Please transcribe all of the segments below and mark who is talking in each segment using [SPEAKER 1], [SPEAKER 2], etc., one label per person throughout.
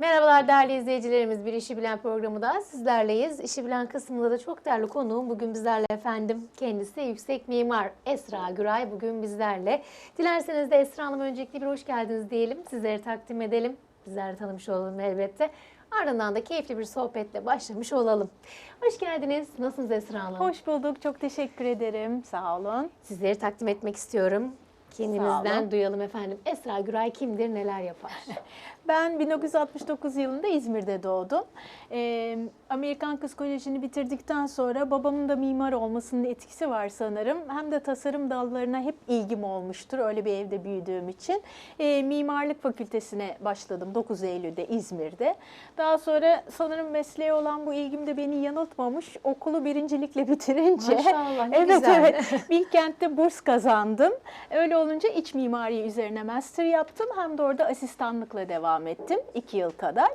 [SPEAKER 1] Merhabalar değerli izleyicilerimiz. Bir İşi Bilen programı da sizlerleyiz. İşi Bilen kısmında da çok değerli konuğum bugün bizlerle efendim. Kendisi yüksek mimar Esra Güray bugün bizlerle. Dilerseniz de Esra Hanım öncelikle bir hoş geldiniz diyelim. Sizleri takdim edelim. Bizler de tanımış olalım elbette. Ardından da keyifli bir sohbetle başlamış olalım. Hoş geldiniz. Nasılsınız Esra Hanım?
[SPEAKER 2] Hoş bulduk. Çok teşekkür ederim. Sağ olun.
[SPEAKER 1] Sizleri takdim etmek istiyorum. Kendinizden duyalım efendim. Esra Güray kimdir, neler yapar?
[SPEAKER 2] Ben 1969 yılında İzmir'de doğdum. Ee, Amerikan Kız Koleji'ni bitirdikten sonra babamın da mimar olmasının etkisi var sanırım. Hem de tasarım dallarına hep ilgim olmuştur öyle bir evde büyüdüğüm için. Ee, mimarlık fakültesine başladım 9 Eylül'de İzmir'de. Daha sonra sanırım mesleğe olan bu ilgim de beni yanıltmamış. Okulu birincilikle bitirince.
[SPEAKER 1] Maşallah, ne
[SPEAKER 2] evet
[SPEAKER 1] güzel.
[SPEAKER 2] evet. Bilkent'te burs kazandım. Öyle olunca iç mimari üzerine master yaptım. Hem de orada asistanlıkla devam ettim. iki yıl kadar.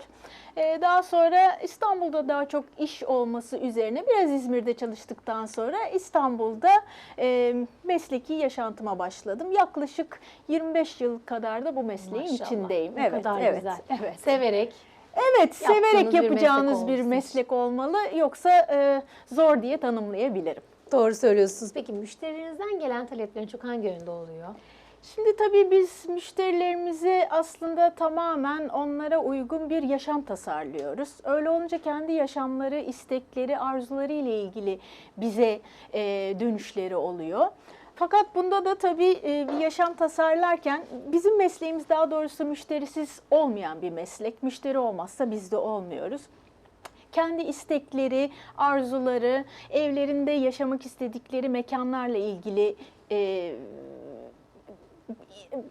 [SPEAKER 2] Ee, Daha sonra İstanbul'da daha çok iş olması üzerine biraz İzmir'de çalıştıktan sonra İstanbul'da e, mesleki yaşantıma başladım. Yaklaşık 25 yıl kadar da bu mesleğin
[SPEAKER 1] Maşallah,
[SPEAKER 2] içindeyim.
[SPEAKER 1] Ne
[SPEAKER 2] evet,
[SPEAKER 1] kadar
[SPEAKER 2] evet,
[SPEAKER 1] güzel.
[SPEAKER 2] evet.
[SPEAKER 1] Severek
[SPEAKER 2] Evet,
[SPEAKER 1] Yaptığınız
[SPEAKER 2] severek
[SPEAKER 1] bir
[SPEAKER 2] yapacağınız
[SPEAKER 1] meslek
[SPEAKER 2] bir meslek olmalı. Yoksa e, zor diye tanımlayabilirim.
[SPEAKER 1] Doğru söylüyorsunuz. Peki müşterilerinizden gelen taleplerin çok hangi yönde oluyor?
[SPEAKER 2] Şimdi tabii biz müşterilerimizi aslında tamamen onlara uygun bir yaşam tasarlıyoruz. Öyle olunca kendi yaşamları, istekleri, arzuları ile ilgili bize e, dönüşleri oluyor. Fakat bunda da tabii e, bir yaşam tasarlarken bizim mesleğimiz daha doğrusu müşterisiz olmayan bir meslek. Müşteri olmazsa biz de olmuyoruz kendi istekleri, arzuları, evlerinde yaşamak istedikleri mekanlarla ilgili e,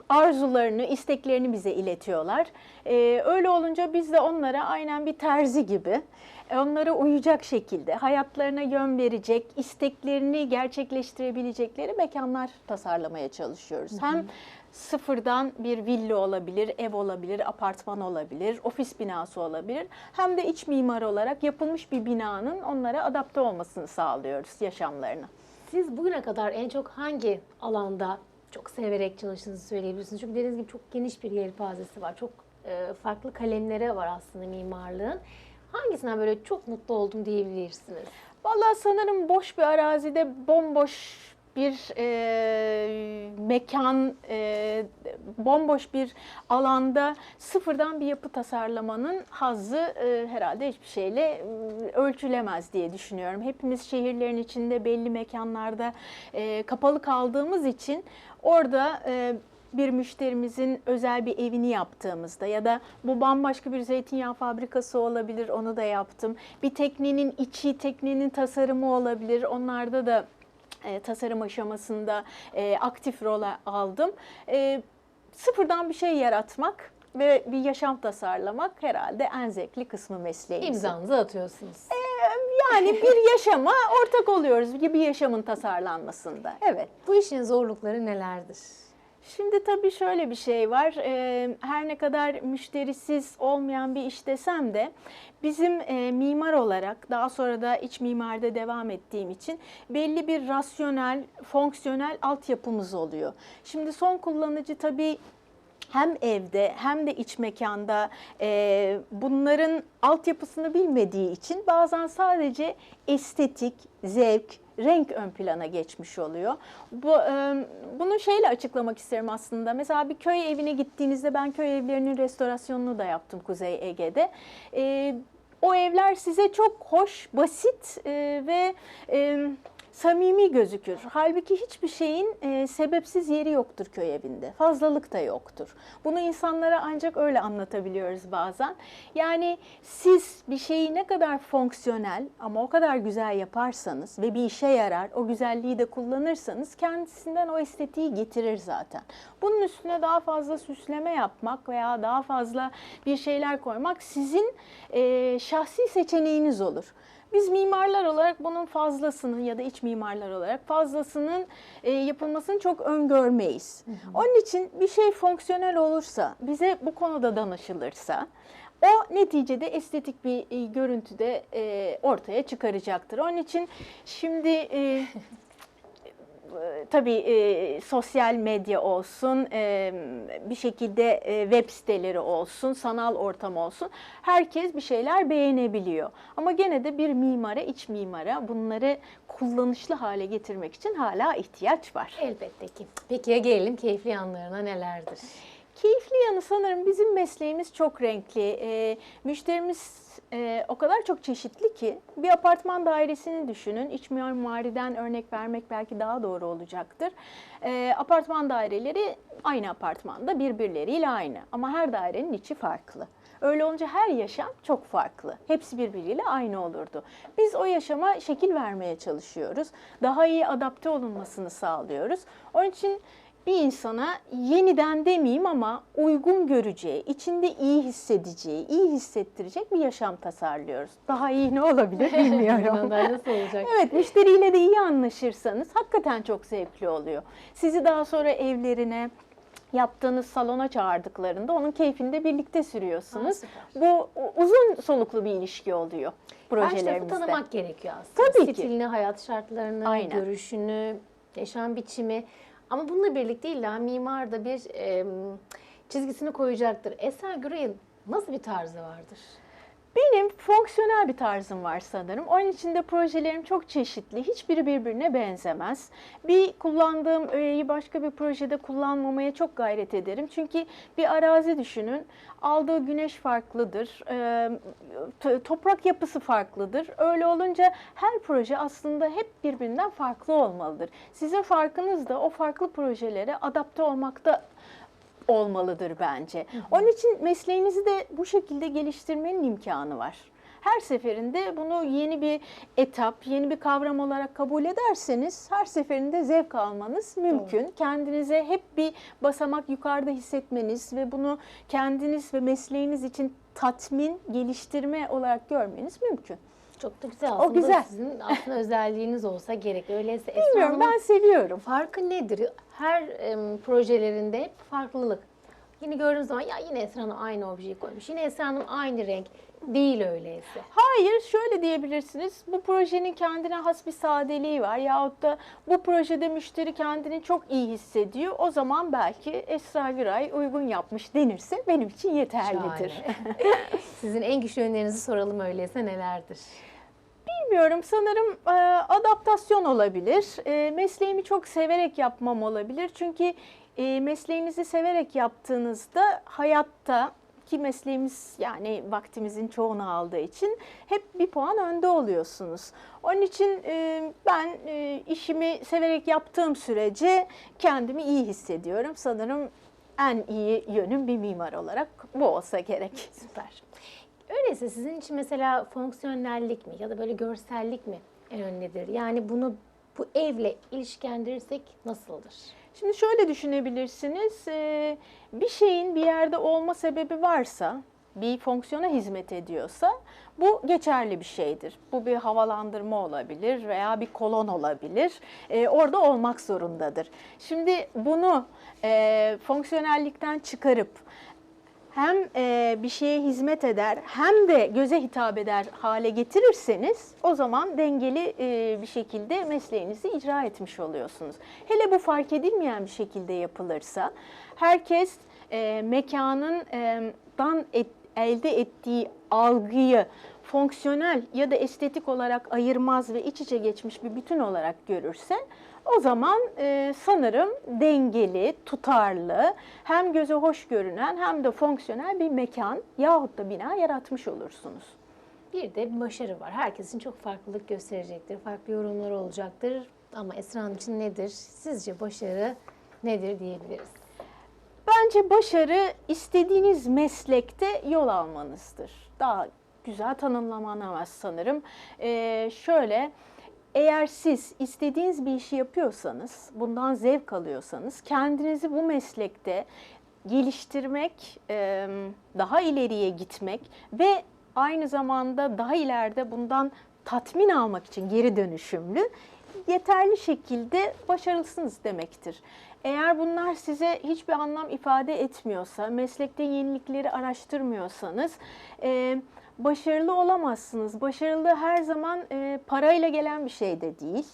[SPEAKER 2] arzularını, isteklerini bize iletiyorlar. E, öyle olunca biz de onlara aynen bir terzi gibi onlara uyacak şekilde hayatlarına yön verecek, isteklerini gerçekleştirebilecekleri mekanlar tasarlamaya çalışıyoruz. Hem sıfırdan bir villa olabilir, ev olabilir, apartman olabilir, ofis binası olabilir. Hem de iç mimar olarak yapılmış bir binanın onlara adapte olmasını sağlıyoruz yaşamlarına.
[SPEAKER 1] Siz bugüne kadar en çok hangi alanda çok severek çalıştığınızı söyleyebilirsiniz? Çünkü dediğiniz gibi çok geniş bir yelpazesi var. Çok e, farklı kalemlere var aslında mimarlığın. Hangisinden böyle çok mutlu oldum diyebilirsiniz?
[SPEAKER 2] Vallahi sanırım boş bir arazide bomboş bir e, mekan, e, bomboş bir alanda sıfırdan bir yapı tasarlamanın hazzı e, herhalde hiçbir şeyle e, ölçülemez diye düşünüyorum. Hepimiz şehirlerin içinde belli mekanlarda e, kapalı kaldığımız için orada e, bir müşterimizin özel bir evini yaptığımızda ya da bu bambaşka bir zeytinyağı fabrikası olabilir onu da yaptım. Bir teknenin içi, teknenin tasarımı olabilir. Onlarda da e, tasarım aşamasında e, aktif rol aldım. E, sıfırdan bir şey yaratmak ve bir yaşam tasarlamak herhalde en zevkli kısmı mesleğimizin.
[SPEAKER 1] İmzanızı atıyorsunuz.
[SPEAKER 2] Yani bir yaşama ortak oluyoruz bir yaşamın tasarlanmasında. Evet.
[SPEAKER 1] Bu işin zorlukları nelerdir?
[SPEAKER 2] Şimdi tabii şöyle bir şey var. Ee, her ne kadar müşterisiz olmayan bir iş desem de bizim e, mimar olarak daha sonra da iç mimarda devam ettiğim için belli bir rasyonel, fonksiyonel altyapımız oluyor. Şimdi son kullanıcı tabii hem evde hem de iç mekanda e, bunların altyapısını bilmediği için bazen sadece estetik, zevk, renk ön plana geçmiş oluyor. Bu e, bunu şeyle açıklamak isterim aslında. Mesela bir köy evine gittiğinizde ben köy evlerinin restorasyonunu da yaptım Kuzey Ege'de. E, o evler size çok hoş, basit e, ve e, samimi gözükür. Halbuki hiçbir şeyin e, sebepsiz yeri yoktur köy evinde. Fazlalık da yoktur. Bunu insanlara ancak öyle anlatabiliyoruz bazen. Yani siz bir şeyi ne kadar fonksiyonel ama o kadar güzel yaparsanız ve bir işe yarar, o güzelliği de kullanırsanız kendisinden o estetiği getirir zaten. Bunun üstüne daha fazla süsleme yapmak veya daha fazla bir şeyler koymak sizin e, şahsi seçeneğiniz olur. Biz mimarlar olarak bunun fazlasını ya da iç mimarlar olarak fazlasının e, yapılmasını çok öngörmeyiz. Onun için bir şey fonksiyonel olursa, bize bu konuda danışılırsa o neticede estetik bir e, görüntüde e, ortaya çıkaracaktır. Onun için şimdi e, tabii e, sosyal medya olsun, e, bir şekilde e, web siteleri olsun, sanal ortam olsun. Herkes bir şeyler beğenebiliyor. Ama gene de bir mimara, iç mimara bunları kullanışlı hale getirmek için hala ihtiyaç var.
[SPEAKER 1] Elbette ki. Peki ya gelelim keyifli yanlarına nelerdir?
[SPEAKER 2] Keyifli yanı sanırım bizim mesleğimiz çok renkli. Ee, müşterimiz e, o kadar çok çeşitli ki bir apartman dairesini düşünün. İç mimariden örnek vermek belki daha doğru olacaktır. Ee, apartman daireleri aynı apartmanda birbirleriyle aynı ama her dairenin içi farklı. Öyle olunca her yaşam çok farklı. Hepsi birbiriyle aynı olurdu. Biz o yaşama şekil vermeye çalışıyoruz. Daha iyi adapte olunmasını sağlıyoruz. Onun için bir insana yeniden demeyeyim ama uygun göreceği, içinde iyi hissedeceği, iyi hissettirecek bir yaşam tasarlıyoruz. Daha iyi ne olabilir bilmiyorum.
[SPEAKER 1] Nasıl olacak?
[SPEAKER 2] Evet, müşteriyle de iyi anlaşırsanız hakikaten çok zevkli oluyor. Sizi daha sonra evlerine, yaptığınız salona çağırdıklarında onun keyfini de birlikte sürüyorsunuz.
[SPEAKER 1] Ha.
[SPEAKER 2] Bu uzun soluklu bir ilişki oluyor
[SPEAKER 1] tarafı
[SPEAKER 2] projelerimizde.
[SPEAKER 1] tanımak gerekiyor aslında.
[SPEAKER 2] Tabii ki.
[SPEAKER 1] Stilini, hayat şartlarını,
[SPEAKER 2] Aynen.
[SPEAKER 1] görüşünü, yaşam biçimi. Ama bununla birlikte illa mimar da bir em, çizgisini koyacaktır. Esra Güray'ın nasıl bir tarzı vardır?
[SPEAKER 2] Benim fonksiyonel bir tarzım var sanırım. Onun için de projelerim çok çeşitli. Hiçbiri birbirine benzemez. Bir kullandığım öğeyi başka bir projede kullanmamaya çok gayret ederim. Çünkü bir arazi düşünün. Aldığı güneş farklıdır. e, t- Toprak yapısı farklıdır. Öyle olunca her proje aslında hep birbirinden farklı olmalıdır. Sizin farkınız da o farklı projelere adapte olmakta olmalıdır bence. Onun için mesleğinizi de bu şekilde geliştirmenin imkanı var. Her seferinde bunu yeni bir etap, yeni bir kavram olarak kabul ederseniz her seferinde zevk almanız mümkün. Kendinize hep bir basamak yukarıda hissetmeniz ve bunu kendiniz ve mesleğiniz için tatmin, geliştirme olarak görmeniz mümkün.
[SPEAKER 1] Çok da güzel aslında.
[SPEAKER 2] güzel.
[SPEAKER 1] Sizin aslında özelliğiniz olsa gerek. Öyleyse Esra
[SPEAKER 2] Bilmiyorum
[SPEAKER 1] Hanım'ın
[SPEAKER 2] ben seviyorum.
[SPEAKER 1] farkı nedir? Her em, projelerinde hep farklılık. Yine gördüğünüz zaman ya yine Esra Hanım aynı objeyi koymuş. Yine Esra Hanım aynı renk. Değil öyleyse.
[SPEAKER 2] Hayır şöyle diyebilirsiniz. Bu projenin kendine has bir sadeliği var yahut da bu projede müşteri kendini çok iyi hissediyor. O zaman belki Esra Güray uygun yapmış denirse benim için yeterlidir.
[SPEAKER 1] Şahane. Sizin en güçlü yönlerinizi soralım öyleyse nelerdir?
[SPEAKER 2] Bilmiyorum sanırım e, adaptasyon olabilir. E, mesleğimi çok severek yapmam olabilir. Çünkü e, mesleğinizi severek yaptığınızda hayatta ki mesleğimiz yani vaktimizin çoğunu aldığı için hep bir puan önde oluyorsunuz. Onun için e, ben e, işimi severek yaptığım sürece kendimi iyi hissediyorum. Sanırım en iyi yönüm bir mimar olarak bu olsa gerek.
[SPEAKER 1] Süper. Öyleyse sizin için mesela fonksiyonellik mi ya da böyle görsellik mi en önemlidir? Yani bunu bu evle ilişkilendirirsek nasıldır?
[SPEAKER 2] Şimdi şöyle düşünebilirsiniz. eee, Bir şeyin bir yerde olma sebebi varsa, bir fonksiyona hizmet ediyorsa bu geçerli bir şeydir. Bu bir havalandırma olabilir veya bir kolon olabilir. Eee, Orada olmak zorundadır. Şimdi bunu eee, fonksiyonellikten çıkarıp hem e, bir şeye hizmet eder hem de göze hitap eder hale getirirseniz o zaman dengeli e, bir şekilde mesleğinizi icra etmiş oluyorsunuz. Hele bu fark edilmeyen bir şekilde yapılırsa herkes e, mekanın e, dan et- elde ettiği algıyı fonksiyonel ya da estetik olarak ayırmaz ve iç içe geçmiş bir bütün olarak görürse o zaman e, sanırım dengeli, tutarlı, hem göze hoş görünen hem de fonksiyonel bir mekan yahut da bina yaratmış olursunuz.
[SPEAKER 1] Bir de bir başarı var. Herkesin çok farklılık gösterecektir. Farklı yorumlar olacaktır. Ama Esra Hanım için nedir? Sizce başarı nedir diyebiliriz?
[SPEAKER 2] Bence başarı istediğiniz meslekte yol almanızdır. Daha güzel tanımlanamaz sanırım. Ee, şöyle, eğer siz istediğiniz bir işi yapıyorsanız, bundan zevk alıyorsanız, kendinizi bu meslekte geliştirmek, daha ileriye gitmek ve aynı zamanda daha ileride bundan tatmin almak için geri dönüşümlü yeterli şekilde başarılısınız demektir. Eğer bunlar size hiçbir anlam ifade etmiyorsa, meslekte yenilikleri araştırmıyorsanız, e, başarılı olamazsınız. Başarılı her zaman e, parayla gelen bir şey de değil.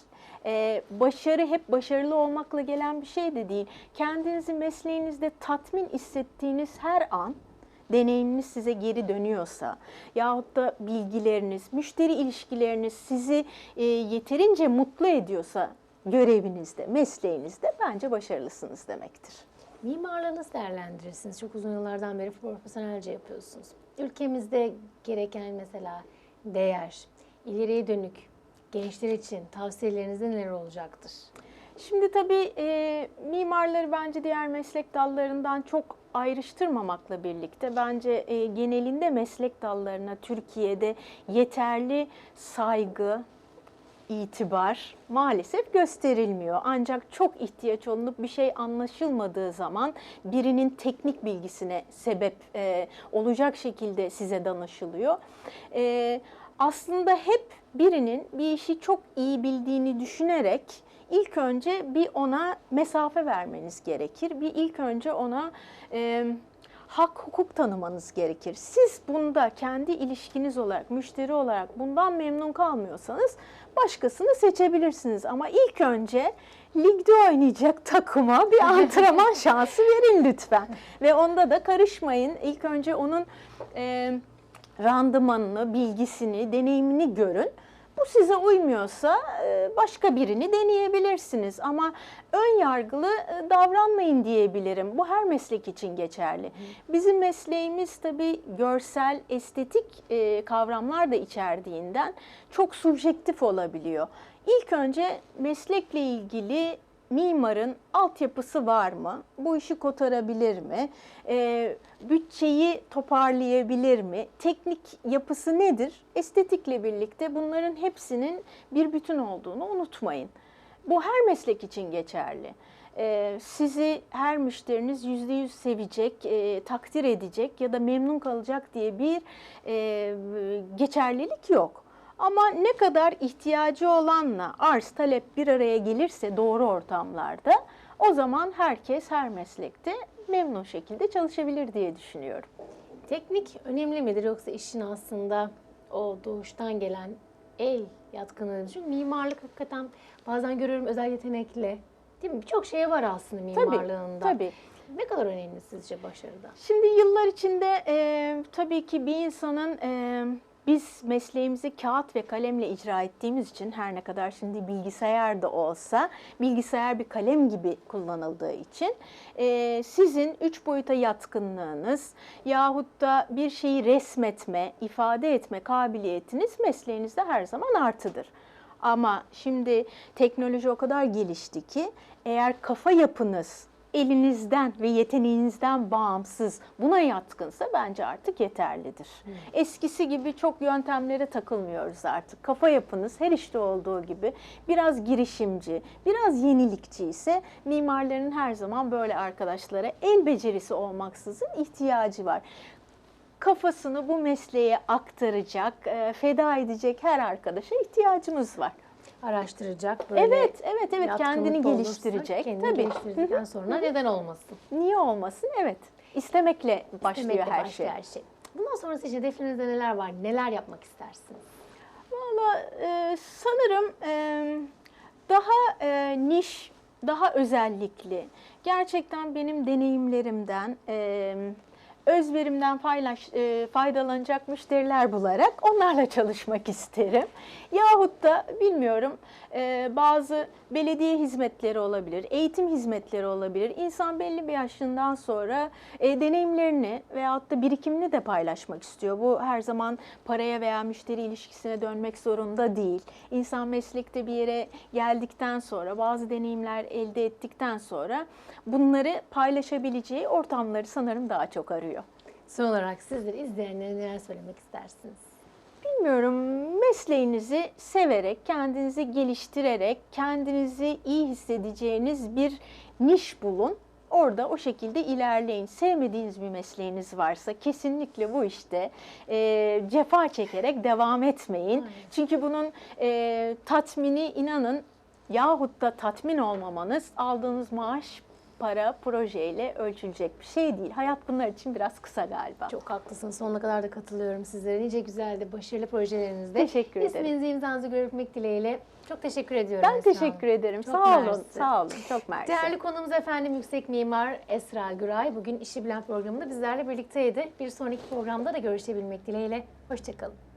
[SPEAKER 2] E, başarı hep başarılı olmakla gelen bir şey de değil. Kendinizi mesleğinizde tatmin hissettiğiniz her an deneyiminiz size geri dönüyorsa yahut da bilgileriniz, müşteri ilişkileriniz sizi e, yeterince mutlu ediyorsa görevinizde, mesleğinizde bence başarılısınız demektir.
[SPEAKER 1] Mimarlığı nasıl değerlendirirsiniz? Çok uzun yıllardan beri profesyonelce yapıyorsunuz. Ülkemizde gereken mesela değer, ileriye dönük gençler için tavsiyeleriniz neler olacaktır?
[SPEAKER 2] Şimdi tabii e, mimarları bence diğer meslek dallarından çok ayrıştırmamakla birlikte bence e, genelinde meslek dallarına Türkiye'de yeterli saygı, itibar maalesef gösterilmiyor. Ancak çok ihtiyaç olunup bir şey anlaşılmadığı zaman birinin teknik bilgisine sebep e, olacak şekilde size danışılıyor. E, aslında hep birinin bir işi çok iyi bildiğini düşünerek ilk önce bir ona mesafe vermeniz gerekir. Bir ilk önce ona e, hak hukuk tanımanız gerekir. Siz bunda kendi ilişkiniz olarak, müşteri olarak bundan memnun kalmıyorsanız başkasını seçebilirsiniz. Ama ilk önce ligde oynayacak takıma bir antrenman şansı verin lütfen. Ve onda da karışmayın. İlk önce onun e, randımanını, bilgisini, deneyimini görün. Bu size uymuyorsa e, başka birini deneyebilirsiniz ama ön yargılı e, davranmayın diyebilirim. Bu her meslek için geçerli. Bizim mesleğimiz tabii görsel, estetik e, kavramlar da içerdiğinden çok subjektif olabiliyor. İlk önce meslekle ilgili mimarın altyapısı var mı? Bu işi kotarabilir mi? Ee, bütçeyi toparlayabilir mi? Teknik yapısı nedir? Estetikle birlikte bunların hepsinin bir bütün olduğunu unutmayın. Bu her meslek için geçerli. Ee, sizi her müşteriniz yüzde yüz sevecek, e, takdir edecek ya da memnun kalacak diye bir e, geçerlilik yok. Ama ne kadar ihtiyacı olanla arz talep bir araya gelirse doğru ortamlarda o zaman herkes her meslekte memnun şekilde çalışabilir diye düşünüyorum.
[SPEAKER 1] Teknik önemli midir yoksa işin aslında o doğuştan gelen el yatkınlığı? Çünkü mimarlık hakikaten bazen görüyorum özel yetenekli. Değil mi? Birçok şey var aslında
[SPEAKER 2] Tabii,
[SPEAKER 1] mimarlığında.
[SPEAKER 2] tabii.
[SPEAKER 1] Ne kadar önemli sizce başarıda?
[SPEAKER 2] Şimdi yıllar içinde e, tabii ki bir insanın e, biz mesleğimizi kağıt ve kalemle icra ettiğimiz için her ne kadar şimdi bilgisayar da olsa bilgisayar bir kalem gibi kullanıldığı için e, sizin üç boyuta yatkınlığınız yahut da bir şeyi resmetme, ifade etme kabiliyetiniz mesleğinizde her zaman artıdır. Ama şimdi teknoloji o kadar gelişti ki eğer kafa yapınız elinizden ve yeteneğinizden bağımsız buna yatkınsa bence artık yeterlidir. Eskisi gibi çok yöntemlere takılmıyoruz artık. Kafa yapınız her işte olduğu gibi biraz girişimci, biraz yenilikçi ise mimarların her zaman böyle arkadaşlara el becerisi olmaksızın ihtiyacı var kafasını bu mesleğe aktaracak, e, feda edecek her arkadaşa ihtiyacımız var.
[SPEAKER 1] Araştıracak böyle
[SPEAKER 2] Evet, evet, evet kendini
[SPEAKER 1] olursa
[SPEAKER 2] geliştirecek.
[SPEAKER 1] Kendini
[SPEAKER 2] Tabii.
[SPEAKER 1] geliştirdikten sonra neden olmasın?
[SPEAKER 2] Niye olmasın? Evet. İstemekle başlıyor
[SPEAKER 1] Demekle
[SPEAKER 2] her
[SPEAKER 1] başlıyor
[SPEAKER 2] şey.
[SPEAKER 1] her şey. Bundan sonrası için hedeflerinizde neler var? Neler yapmak istersiniz?
[SPEAKER 2] Valla e, sanırım e, daha e, niş, daha özellikli, gerçekten benim deneyimlerimden, e, özverimden paylaş, e, faydalanacak müşteriler bularak onlarla çalışmak isterim. Yahut da bilmiyorum e, bazı belediye hizmetleri olabilir, eğitim hizmetleri olabilir. İnsan belli bir yaşından sonra e, deneyimlerini veyahut da birikimini de paylaşmak istiyor. Bu her zaman paraya veya müşteri ilişkisine dönmek zorunda değil. İnsan meslekte bir yere geldikten sonra, bazı deneyimler elde ettikten sonra bunları paylaşabileceği ortamları sanırım daha çok arıyor.
[SPEAKER 1] Son olarak sizleri izleyenlere neler söylemek istersiniz?
[SPEAKER 2] Bilmiyorum mesleğinizi severek, kendinizi geliştirerek, kendinizi iyi hissedeceğiniz bir niş bulun. Orada o şekilde ilerleyin. Sevmediğiniz bir mesleğiniz varsa kesinlikle bu işte e, cefa çekerek devam etmeyin.
[SPEAKER 1] Aynen.
[SPEAKER 2] Çünkü bunun e, tatmini inanın yahut da tatmin olmamanız aldığınız maaş para, projeyle ölçülecek bir şey değil. Hayat bunlar için biraz kısa galiba.
[SPEAKER 1] Çok haklısınız. Sonuna kadar da katılıyorum sizlere. Nice güzel de başarılı projelerinizde.
[SPEAKER 2] Teşekkür ederim.
[SPEAKER 1] İsminizi imzanızı görmek dileğiyle. Çok teşekkür ediyorum
[SPEAKER 2] Ben
[SPEAKER 1] Esra Hanım.
[SPEAKER 2] teşekkür ederim.
[SPEAKER 1] Çok
[SPEAKER 2] sağ olun.
[SPEAKER 1] mersi.
[SPEAKER 2] Sağ olun. Çok mersi.
[SPEAKER 1] Değerli konuğumuz efendim yüksek mimar Esra Güray. Bugün İşi Bilen programında bizlerle birlikteydi. Bir sonraki programda da görüşebilmek dileğiyle. Hoşçakalın.